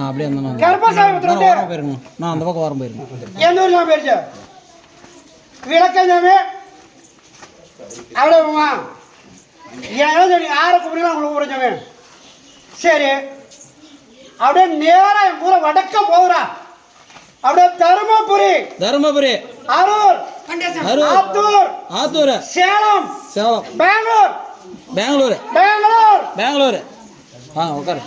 அப்படியே அந்த நான். போயிருங்க நான் அந்த பக்கம் வரம் எந்த ஊர் நான் போயிருச்சு விளக்கஞ்சாமி அவ்வளோமா ஏன் சரி யாரை கூப்பிடுங்களா உங்களுக்கு கூப்பிடுச்சாமி சரி. அப்படியே நேரா என் ஊரை வடக்க போகுறா அப்படியே தருமபுரி. தருமபுரி அரூர் அரூர் ஆத்தூர் ஆத்தூர் சேலம். சேலம். பெங்களூர் பெங்களூர் பெங்களூர் பெங்களூர் ஆ உட்காரு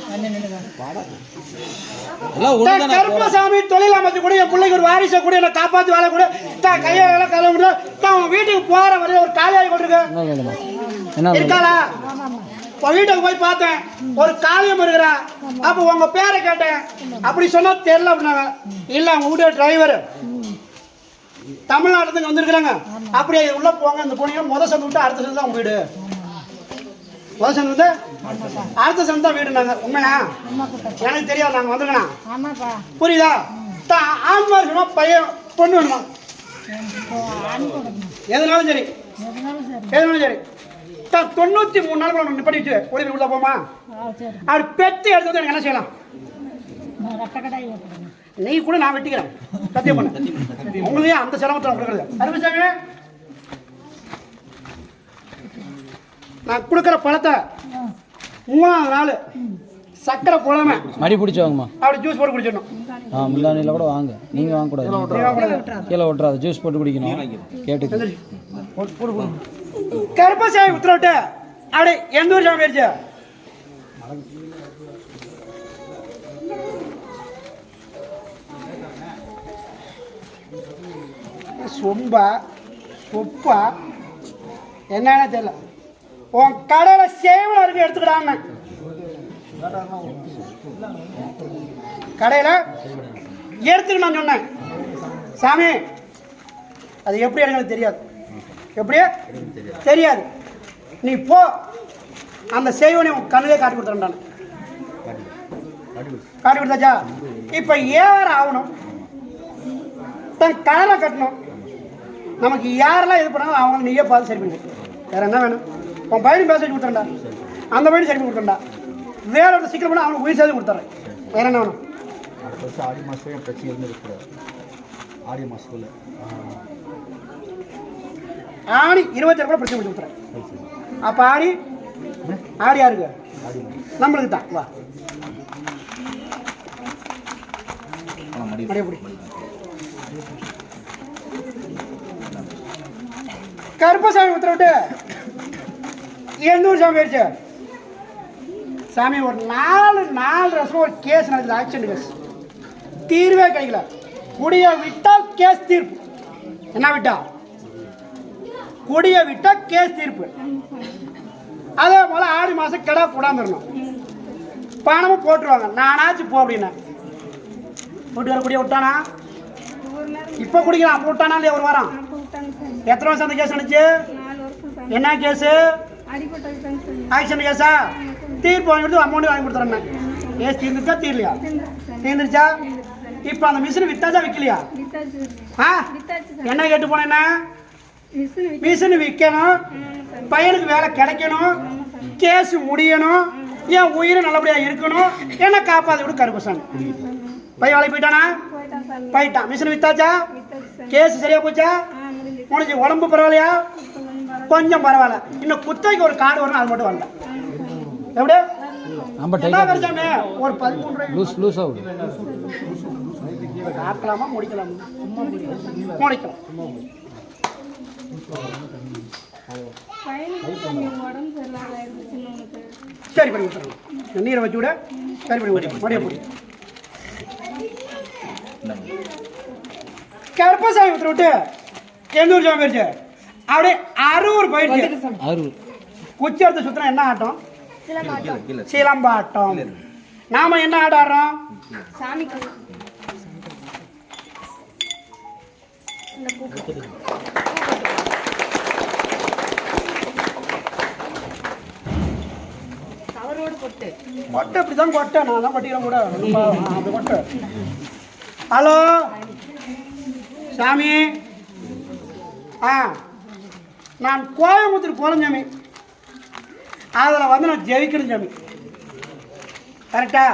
கருப்பசாமி தொழில் அமைச்சு கூட என் பிள்ளைக்கு ஒரு வாரிசை கூட என்ன காப்பாற்றி வாழ கூட தான் கையால கழுவ முடியும் தான் உன் வீட்டுக்கு போற வரையும் ஒரு காலியாகி கொண்டிருக்கு என்ன இருக்காளா வீட்டுக்கு போய் பார்த்தேன். ஒரு காளியம் இருக்கிறா. அப்போ உங்க பேரை கேட்டேன். அப்படி சொன்னா தெரியல அப்படின்னாங்க. இல்ல அவங்க வீட்டு டிரைவர் தமிழ்நாட்டுக்கு வந்திருக்கிறாங்க. அப்படியே உள்ள போங்க இந்த போனீங்கன்னா முத சந்து விட்டு அடுத்த சந்து தான் வீடு. முத சந்து வந்து அடுத்த சந்து தான் வீடுனாங்க உண்மையா? எனக்கு தெரியாது நாங்க வந்துருக்கணும் ஆமாப்பா. புரியுதா? தான் ஆண் வேணுமா பையன் பொண்ணு வேணுமா? எதுனாலும் சரி. எதுனாலும் சரி. எதுனாலும் சரி. தான் தொண்ணூற்றி மூணு நாள் நம்ம நிப்படி வச்சு ஓடி உள்ள போமா? ஆ சரி. அப்படி பெத்து எடுத்து வந்து எனக்கு என்ன செய்யலாம்? நான் ரத்த கடாய் ஓட்டுறேன் நீ கூட நான் வெட்டிக்கிறேன். சத்தியம் பண்ண. உங்களையே அந்த சிரமத்தில் கொடுக்குறது. அறிவிச்சாங்க நான் கொடுக்குற பழத்தை மூணாவது நாள் சக்கரை போடாம மடி பிடிச்சி வாங்கம்மா. அப்படி ஜூஸ் போட்டு குடிச்சிடணும். ஆ முந்தானியில் கூட வாங்க. நீங்கள் வாங்கக்கூடாது. கீழே விட்றாது ஜூஸ் போட்டு குடிக்கணும். கேட்டு கருப்பசாமி உத்தரவிட்டு. அப்படி எந்த ஊர் சாமி ஆயிடுச்சு சொம்பா சொப்பா என்னன்னு தெரியல. உன் கடையில் சேவல இருக்கு எடுத்துக்கிறாங்க கடையில் எடுத்துக்கணும் சொன்னேன். சாமி அது எப்படி எனக்கு தெரியாது. எப்படி தெரியாது. நீ போ. அந்த செய்வனை உன் கண்ணிலே காட்டி கொடுத்துறேன் காட்டி கொடுத்தாச்சா? இப்போ ஏற ஆகணும். தன் கடனை கட்டணும். நமக்கு யாரெல்லாம் இது பண்ணாலும் அவங்க நீயே பார்த்து சரி பண்ணி. வேற என்ன வேணும்? உன் பையனுக்கு வச்சு கொடுத்துறேன்டா. அந்த பையனும் சரி பண்ணி கொடுத்துறேன்டா வேற ஒரு சீக்கிரம் பண்ண அவனுக்கு உயிர் சேர்த்து கொடுத்துறேன். வேற என்ன வேணும்? ஆடி மாதம் பிரச்சனை இருந்து இருக்கிற ஆடி ஆணி ஆடி இருபத்தேழு கூட பிரச்சனை முடிச்சு கொடுத்துறேன். அப்போ ஆடி ஆடி யாருக்கு? நம்மளுக்கு தான். வா. கருப்பசாமி உத்தரவிட்டு எண்ணூறு சாமி ஆயிடுச்சு. சாமி ஒரு நாலு நாலு வருஷம் ஒரு கேஸ் நடக்குது ஆக்சிடென்ட் கேஸ் தீர்வே கிடைக்கல. குடிய விட்டால் கேஸ் தீர்ப்பு. என்ன விட்டா? குடிய விட்டா கேஸ் தீர்ப்பு. அதே போல ஆடி மாசம் கிடா கூடாந்துடணும் பணமும் போட்டுருவாங்க. நானாச்சும் போ அப்படின்னா போட்டு வர குடிய விட்டானா? இப்போ அப்போ விட்டானா இல்லையா ஒரு வாரம்? எத்தனை வருஷம் அந்த கேஸ் நடந்துச்சு? என்ன கேஸு? ஆக்சிடென்ட் கேஸா? தீர்ப்பு வாங்கி கொடுத்து அமௌண்ட் வாங்கி கொடுத்துறேன் கேஸ் தீர்ந்துச்சா? தீரலையா? தீர்ந்துருச்சா? இப்போ அந்த மிஷின் வித்தாச்சா விற்கலையா ஆ? என்ன கேட்டு போனேன் என்ன மிஷின் விற்கணும் பையனுக்கு வேலை கிடைக்கணும். கேஸ் முடியணும். என் உயிர் நல்லபடியாக இருக்கணும். என்ன காப்பாற்றி விடு கருப்பசாமி. பையன் வேலைக்கு போயிட்டானா? போயிட்டான் மிஷின் வித்தாச்சா? கேஸ் சரியா போச்சா? உனக்கு உடம்பு பரவாயில்லையா? கொஞ்சம் பரவாயில்ல. இன்னும் குத்தைக்கு ஒரு கார்டு வரணும் அது மட்டும் வரல. எப்படி? நம்ம கிடைச்சாமே ஒரு லூஸ் லூஸ் ஆகுது. முடிக்கலாமா? முடிக்கலாம் உடம்பு சரியில்லாத இருந்துச்சுன்னு உனக்கு சரி பண்ணி விட்டுறேன் நீரை வச்சு விட. சரி பண்ணி விட்டுறேன் மடியை போடி. கருப்பசாமி விட்டு. விட்டு எந்தூர் சாமி போயிடுச்சு அப்படியே அரூர் போயிடுச்சு. அறுபது குச்சி எடுத்து சுத்தினா என்ன ஆட்டம்? சிலம்பாட்டம். நாம என்ன ஆட ஆடுறோம்? சாமிக்கு கவரோடு போட்டு கொட்டை இப்படி தான் கொட்டை. நான் தான் கொட்டிக்கிறேன் கூட. அப்படி கொட்டை ஹலோ? சாமி? ஆ. நான் கோயம்புத்தூர் போகிறேன் சாமி. அதில் வந்து நான் ஜெயிக்கணும் சாமி. கரெக்டா?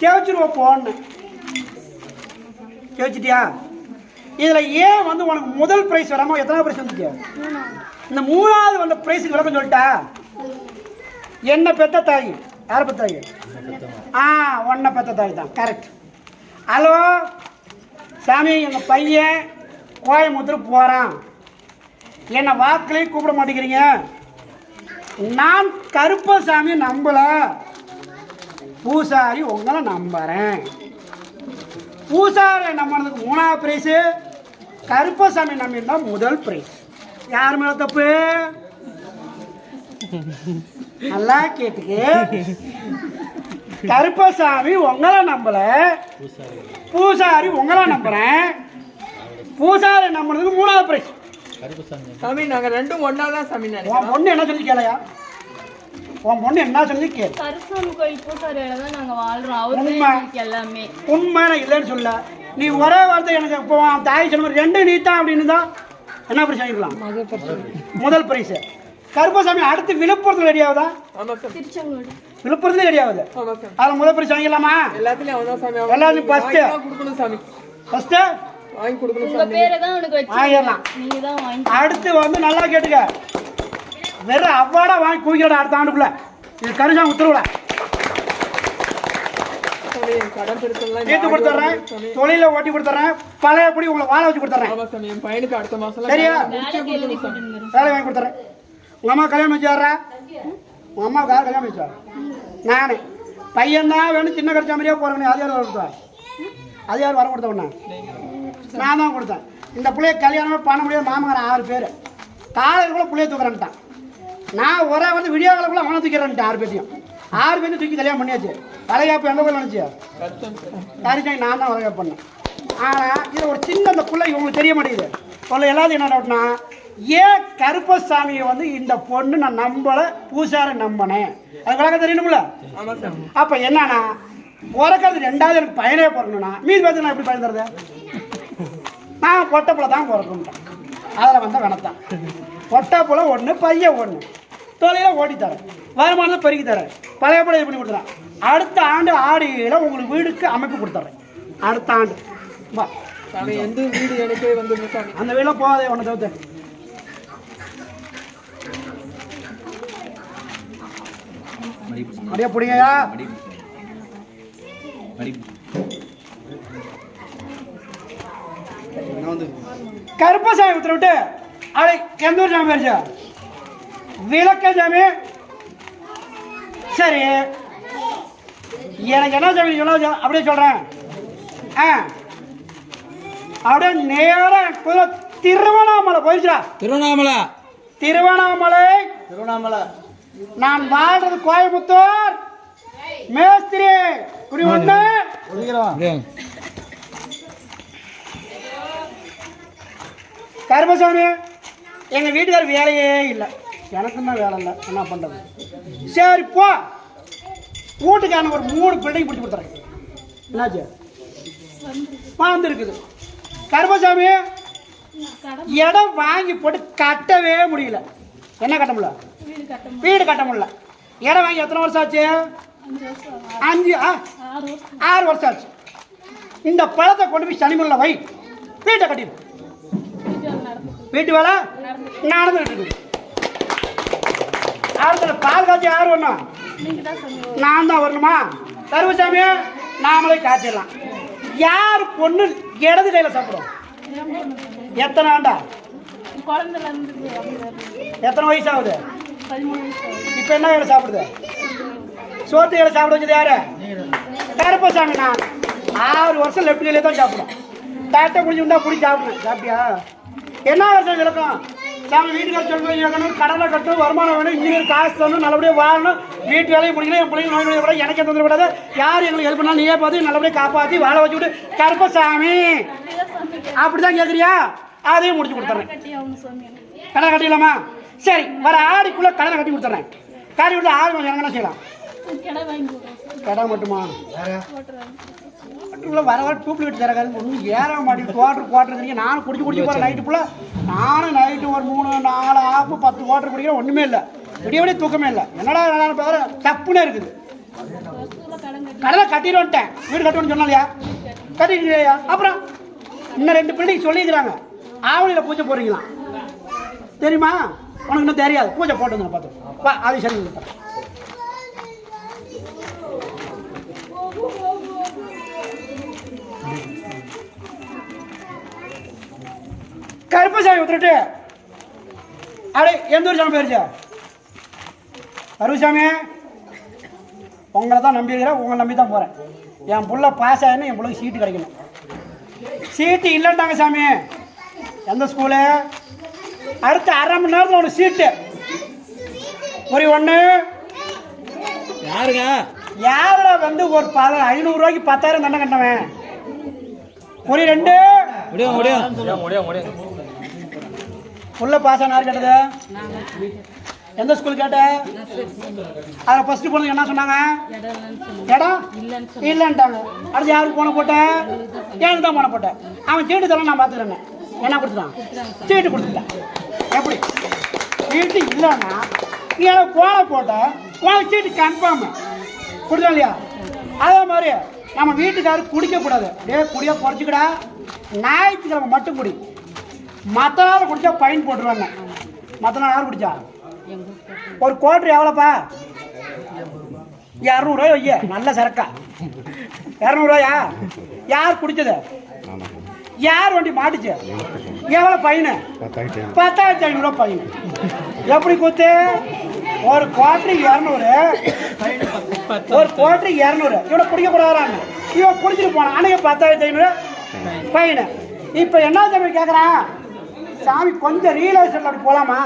ஜெயிச்சிருவோம் போன்னு. ஜெயிச்சிட்டியா? இதில் ஏன் வந்து உனக்கு முதல் ப்ரைஸ் வராமல் எத்தனை ப்ரைஸ் வந்துச்சு இந்த மூணாவது வந்த ப்ரைஸுக்கு விளக்கம் சொல்லிட்டா? என்ன பெத்த தாய்? யார் பெத்த தாய்? ஆ ஒன்றை பெத்த தாய் தான். கரெக்ட் ஹலோ சாமி எங்கள் பையன் கோயம்புத்தூர் போகிறான் என்னை வாக்கிலையும் கூப்பிட மாட்டேங்கிறீங்க. நான் கருப்பசாமி நம்பலை. பூசாரி உங்களை நம்புறேன். பூசாரி நம்பினதுக்கு மூணாவது ப்ரைஸு கருப்பசாமி நம்பியிருந்தால் முதல் ப்ரைஸ் யார் மேலே தப்பு? நல்லா கேட்டுக்கு. கருப்பசாமி உங்களை நம்பல. பூசாரி உங்களை நம்புறேன். பூசாரி நம்பினதுக்கு மூணாவது ப்ரைஸ் சாமி நாங்க ரெண்டும் ஒண்ணா தான் சாமி உன் பொண்ணு என்ன சொல்லி கேளையா? உன் பொண்ணு என்ன சொல்லி கேளு? கருசாமி கோயில் பூசாரியில தான் நாங்க வாழ்றோம். அவரு உண்மை. எல்லாமே. உண்மை நான் இல்லைன்னு சொல்ல. நீ ஒரே வார்த்தை எனக்கு இப்போ தாய் சொன்ன ரெண்டு நீ தான் அப்படின்னு தான் என்ன பரிசு வாங்கிக்கலாம்? முதல் பரிசு கருப்பசாமி அடுத்து விழுப்புரத்தில் ரெடி ஆகுதா? விழுப்புரத்துல ரெடி ஆகுது. அதில் முதல் பரிசு வாங்கிடலாமா? எல்லாத்துலயும் எல்லாத்துலயும் கொடுக்கணும் சாமி. ஃபஸ்ட்டு வாங்கி கொடுக்கணும் வாங்கிடலாம். நீங்க தான் வாங்கி அடுத்து வந்து நல்லா கேட்டுக்க. வெறும் அவ்வாடா வாங்கி குவிக்கிறடா அடுத்த ஆண்டுக்குள்ள. இது கருசாமி உத்தரவுல. தீர்த்து கொடுத்துட்றேன். தொழில ஓட்டி கொடுத்துட்றேன். பழையபடி உங்களை வாழ வச்சு மாசம் சரியா? வேலை வாங்கி கொடுத்துறேன் உங்கள் அம்மா கல்யாணம் வச்சாரா? உங்கள் அம்மாவுக்கு யார் கல்யாணம் வச்சா நானே. பையன் தான் வேணும் சின்ன கடிச்ச மாதிரியே போகிறேன் அது யார் வர கொடுத்தா அது யார் வர கொடுத்தவண்ணா நான் தான் கொடுத்தேன். இந்த பிள்ளைய கல்யாணமே பண்ண முடியாது மாமங்காரன் ஆறு பேர். காலையில் கூட பிள்ளைய தூக்குறேன்ட்டான். நான் ஒரே வந்து விடியோ காலக்குள்ள அவனை தூக்கிறேன்ட்டு ஆறு பேர்த்தையும் ஆறு பேர்த்தையும் தூக்கி கல்யாணம் பண்ணியாச்சு. வளைகாப்பு எந்த கோயில் நினச்சியா? கரிசாமி நான் தான் வளைகாப்பு பண்ணேன். ஆனால் இது ஒரு சின்ன இந்த பிள்ளை இவங்களுக்கு தெரிய மாட்டேங்குது. சொல்ல எல்லாத்தையும் என்ன டவுட்னா ஏன் கருப்பசாமியை வந்து இந்த பொண்ணு நான் நம்பலை பூசாரை நம்பினேன் அது விளக்கம் தெரியணும்ல அப்போ என்னன்னா பிறக்கிறது ரெண்டாவது எனக்கு பையனே பிறக்கணும்னா மீதி பார்த்து நான் எப்படி பயன் தருது நான் பொட்டப்புல தான் பிறக்கணுட்டேன் அதில் வந்த கணத்தான் பொட்டப்புல ஒன்று பையன் ஒன்று தொழில ஓட்டி தரேன் வருமானத்தை பெருக்கி தரேன். பழையபடி இது பண்ணி கொடுத்துறேன். அடுத்த ஆண்டு ஆடியில் உங்களுக்கு வீடுக்கு அமைப்பு கொடுத்துட்றேன் அடுத்த ஆண்டு. வா. எந்த வீடு எனக்கே சாமி. அந்த வீட்டில் போகாதே ஒன்று தவிர்த்து. அப்படியே பிடிங்கயா கருப்பசாமி உத்தரவிட்டு அவளை எந்த ஊர் சாமி ஆயிடுச்சா விளக்க சாமி. சரி. எனக்கு என்ன சாமி சொல்ல? அப்படியே சொல்கிறேன் ஆ. அப்படியே நேராக குதிரை திருவண்ணாமலை போயிடுச்சா திருவண்ணாமலை. திருவண்ணாமலை. திருவண்ணாமலை. நான் வாழ்றது கோயம்புத்தூர். மேஸ்திரி குடி ஒன்று கருமசாமி எங்கள் வீட்டுக்கார் வேலையே இல்லை. எனக்கும் தான் வேலை இல்லை. என்ன பண்ணுறது சரி போ. வீட்டுக்காரனுக்கு ஒரு மூணு பில்டிங் பிடிச்சி கொடுத்துறேன். என்னாச்சு? வந்துருக்குது. கருமசாமி இடம் வாங்கி போட்டு கட்டவே முடியல. என்ன கட்ட முடியல? வீடு கட்ட முடியல. இடம் வாங்கி எத்தனை வருஷம் ஆச்சு? அஞ்சு ஆறு வருஷம். ஆச்சு. இந்த பழத்தை கொண்டு போய் சனிமல்ல வை. வீட்டை கட்டிடு வீட்டு வேலை நடந்துகிட்டு இருக்குது அடுத்த பால் காய்ச்சி யார் வரணும்? நான் தான் வரணுமா? கருவசாமி நாமளே காய்ச்சிடலாம். யார் பொண்ணு இடது கையில் சாப்பிடும்? எத்தனை ஆண்டா? எத்தனை வயசு ஆகுது. இப்போ என்ன வேலை சாப்பிடுது சோத்து வேலை சாப்பிட வச்சது யாரு கருப்பசாமி நான் ஆறு வருஷம் லெஃப்ட் கையிலே தான் சாப்பிடும் தட்டை குடிச்சுட்டா பிடிச்சி சாப்பிடுவேன் சாப்பிட்டியா என்ன வருஷம் விளக்கம் சாமி வீட்டுக்கார சொல்லி கேட்கணும் கடனை கட்டணும் வருமானம் வேணும் இன்ஜினியர் காசு தரணும் நல்லபடியாக வாழணும் வீட்டு வேலையை முடிக்கணும் என் பிள்ளைங்க நோய் நோய் கூட எனக்கு எந்த விடாது யார் எங்களுக்கு ஹெல்ப் பண்ணாலும் நீயே பார்த்து நல்லபடியாக காப்பாற்றி வாழ வச்சு விட்டு கருப்பசாமி அப்படிதான் அப்படி தான் கேட்குறியா அதையும் முடிச்சு கொடுத்துறேன் கடை கட்டிடலாமா சரி வர ஆடிக்குள்ளே கடனை கட்டி கொடுத்துட்றேன் கட்டி கொடுத்து ஆடு கொஞ்சம் என்ன செய்யலாம். கிடை மட்டுமா? இவ்வளோ வர வர டூப்ளிகேட் தரகாது ஒன்றும் ஏற மாட்டேங்குது குவாட்ரு குவாட்ரு நானும் குடிச்சு குடிச்சு போகிறேன் நைட்டு ஃபுல்லாக நானும் நைட்டு ஒரு மூணு நாலு ஆப்பு பத்து குவாட்ரு குடிக்கிறேன். ஒன்றுமே இல்லை. விடிய விடிய தூக்கமே இல்லை. என்னடா நான் பார்க்குற தப்புனே இருக்குது. கடலை கட்டிட்டு வந்துட்டேன் வீடு கட்டணும்னு சொன்னாலையா கட்டிட்டு அப்புறம் இன்னும் ரெண்டு பிள்ளைங்க சொல்லிக்கிறாங்க ஆவணியில் பூஜை போடுறீங்களாம் தெரியுமா? உனக்கு இன்னும் தெரியாது. பூஜை போட்டு பார்த்து வா அது சரி. கருப்பசாமி விட்டுட்டு. அடே எந்த ஒரு சாமி போயிருச்சா கருப்பசாமி உங்களை தான் நம்பியிருக்கிறேன். உங்களை நம்பி தான் போகிறேன் என் புள்ள பாஸ் ஆகினா என் பிள்ளைக்கு சீட்டு கிடைக்கணும். சீட்டு இல்லைன்ட்டாங்க சாமி. எந்த ஸ்கூலு அடுத்த அரை மணி நேரத்தில் உனக்கு சீட்டு ஒரு ஒன்று யாருங்க? யாரில் வந்து ஒரு பத ஐநூறுரூவாய்க்கு பத்தாயிரம் தண்டை கட்டினவன் ஒரு ரெண்டு. முடியும் முடியும். உள்ள பாஸ் ஆன யார் கேட்டது? எந்த ஸ்கூல் கேட்ட? அதில் ஃபர்ஸ்ட் பொண்ணுங்க என்ன சொன்னாங்க? இடம்? இல்லைன்ட்டாங்க. அடுத்து யாருக்கு போன போட்டேன் எனக்கு தான் போன போட்டேன் அவன் சீட்டு தர நான் பார்த்துக்கிறேன் என்ன கொடுத்துட்டான்? சீட்டு கொடுத்துட்டான். எப்படி? சீட்டு இல்லைன்னா நீ எனக்கு போன போட்ட உனக்கு சீட்டு கன்ஃபார்ம் கொடுத்தோம் இல்லையா? அதே மாதிரி நம்ம வீட்டுக்காரர் குடிக்கக்கூடாது. டே குடிய குறைச்சிக்கடா. ஞாயிற்றுக்கிழமை மட்டும் குடி. மற்ற நாள் குடிச்சா ஃபைன் போட்டுருவாங்க. மற்ற நாள் யார் குடிச்சா? ஒரு குவாட்ரு எவ்வளோப்பா? இரநூறுவா ஐயா நல்ல சரக்கா. இரநூறுவாயா யார் குடிச்சது? யார் வண்டி மாட்டுச்சு? எவ்வளோ பையனு பத்தாயிரத்தி ஐநூறுரூவா பையன் எப்படி கூத்து? ஒரு குவாட்ரு இரநூறு. ஒரு குவாட்ரு இரநூறு. இவனை குடிக்கக்கூடாதான்னு இவன் குடிச்சிட்டு போனான். அன்னைக்கு பத்தாயிரத்தி ஐநூறு. பையனு இப்போ என்ன தம்பி கேட்குறான் சாமி கொஞ்சம் ரியல் எஸ்டேட்டில் அப்படி போகலாமா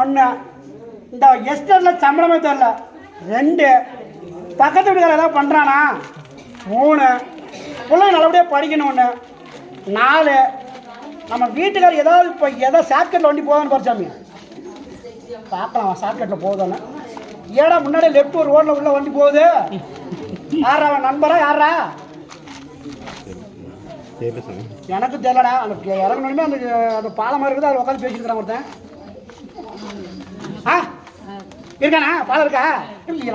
ஒன்று இந்த எஸ்டேட்டில் சம்பளமே தெரில ரெண்டு. பக்கத்து வீட்டுக்கார ஏதாவது பண்ணுறானா மூணு. பிள்ளைங்க நல்லபடியாக படிக்கணும் ஒன்று நாலு. நம்ம வீட்டுக்காரர் ஏதாவது இப்போ ஏதோ ஷார்ட்கட்டில் வண்டி போதான்னு பாரு பார்க்கலாம் ஷார்ட்கட்டில் போதானே ஏடா முன்னாடி லெஃப்ட் ஒரு ரோட்டில் உள்ள வண்டி போகுது. யாரா அவன் நண்பரா யாரா எனக்கு தெரியலடா அந்த இறங்கணுமே அந்த அந்த பாலமாக இருக்குது அதில் உட்காந்து பேசியிருக்கிறான் ஒருத்தன். ஆ? இருக்கானா? பாலம் இருக்கா?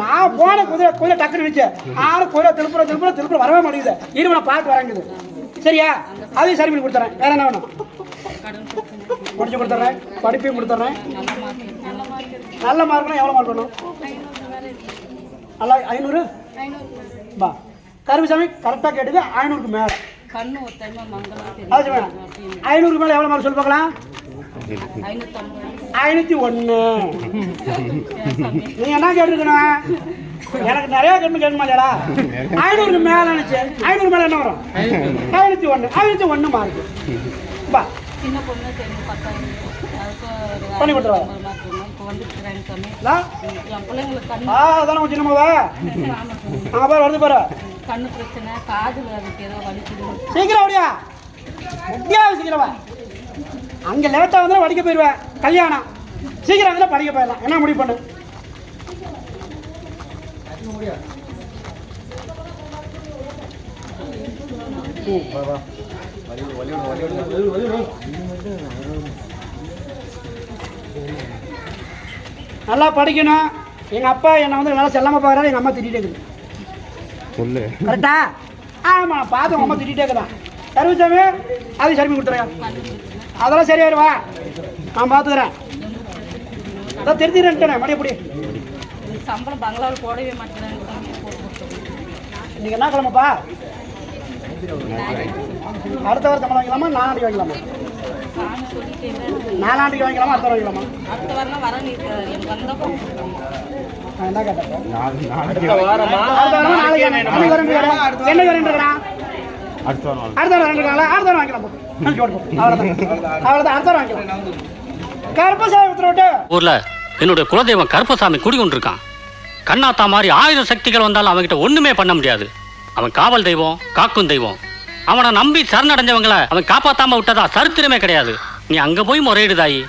நான் போன குதிரை குதிரை டக்குனு இருந்துச்சு ஆளு குதிரை திருப்புற திருப்புற திருப்புற வரவே மாட்டேங்குது. இருவனை பாட்டு வரங்குது. சரியா? அதையும் சரி பண்ணி கொடுத்துறேன். வேற என்ன வேணும்? முடிச்சு கொடுத்துட்றேன் படிப்பையும் கொடுத்துட்றேன் நல்ல மார்க்னா எவ்வளோ மார்க் வேணும்? நல்லா ஐநூறு? பா. கருப்புசாமி கரெக்டாக கேட்டுது ஐநூறுக்கு மேலே. அது வேணாம் ஐநூறுக்கு மேலே எவ்வளோ மார்க் சொல்லி பார்க்கலாம்? ஐநூற்றி ஒன்று நீ என்ன கேட்டுருக்கணும்? எனக்கு நிறைய கண்ணு கேட்கணுமா இல்லையாடா ஐநூறுக்கு மேலே நினச்சி ஐநூறு மேலே என்ன வரும்? ஐநூற்றி ஒன்று ஐநூற்றி ஒன்று மார்க் பா. சின்ன பொண்ணு தெரியும் பத்தாயிரம் அதுக்கு பண்ணி கொடுத்துருவா. ஐம்பது mark வேணும். இப்போ வந்துட்டுருக்காங்க சாமி லா என் பிள்ளைங்களுக்கு கண்ணு ஆ அதானே உன் சின்னம்மாவா? ஆமா சாமி. அங்கே பாரு வருது பாரு. கண்ணு பிரச்சனை காதுல அதுக்கு ஏதோ வலிக்குது சீக்கிரம் அப்படியா எப்படியா சீக்கிரமா அங்கே லேட்டாக வந்து படிக்க போயிடுவேன் கல்யாணம். சீக்கிரம் வந்து படிக்க போயிடலாம். என்ன முடிவு பண்ணு? நல்லா படிக்கணும். எங்கள் அப்பா என்னை வந்து நல்லா செல்லாமல் பார்க்குறாரு எங்கள் அம்மா திட்டிகிட்டே இருக்குது. சொல்லு. கரெக்டா ஆமாம் பார்த்து உங்க அம்மா திட்டிகிட்டே இருக்கிறான் கருவிச்சாமி அது சரி கொடுத்துறேன் அதெல்லாம் சரியாயிருவா நான் பார்த்துக்கிறேன் அதான் தெரிஞ்சுறேன்ட்டேன் மடி எப்படி? சம்பளம் பங்களாவில் போடவே கொடுத்து. இன்னைக்கு என்ன கிளம்பப்பா அடுத்த வாரம் சம்பளம் வாங்கிக்கலாமா? நாலாண்டிக்கு வாங்கிக்கலாமா. நாலாண்டிக்கு வாங்கிக்கலாமா? அடுத்த வாரம் வாங்கிக்கலாமா? அடுத்த வாரம் வர நீ எனக்கு வந்தா போட்டு நான் என்ன கேட்டேன் அடுத்த வாரம் நாளைக்கு நாளைக்கு வரேன் என்ன வரேன் அடுத்த வாரம் அடுத்த வாரம் ரெண்டு அடுத்த வாரம் வாங்கிக்கலாம். அவ்வளோதான் அடுத்த வாரம் வாங்கிக்கலாம். கருப்பசாமி உத்தரவிட்டு ஊர்ல என்னுடைய குலதெய்வம் கருப்பசாமி குடிகொண்டிருக்கான். கண்ணாத்தா மாதிரி ஆயிரம் சக்திகள் வந்தாலும் அவன்கிட்ட ஒண்ணுமே பண்ண முடியாது. அவன் காவல் தெய்வம் காக்கும் தெய்வம். அவனை நம்பி சரணடைஞ்சவங்களை அவன் காப்பாத்தாம விட்டதா? சரித்திரமே கிடையாது. நீ அங்க போய் முறையிடுதாயி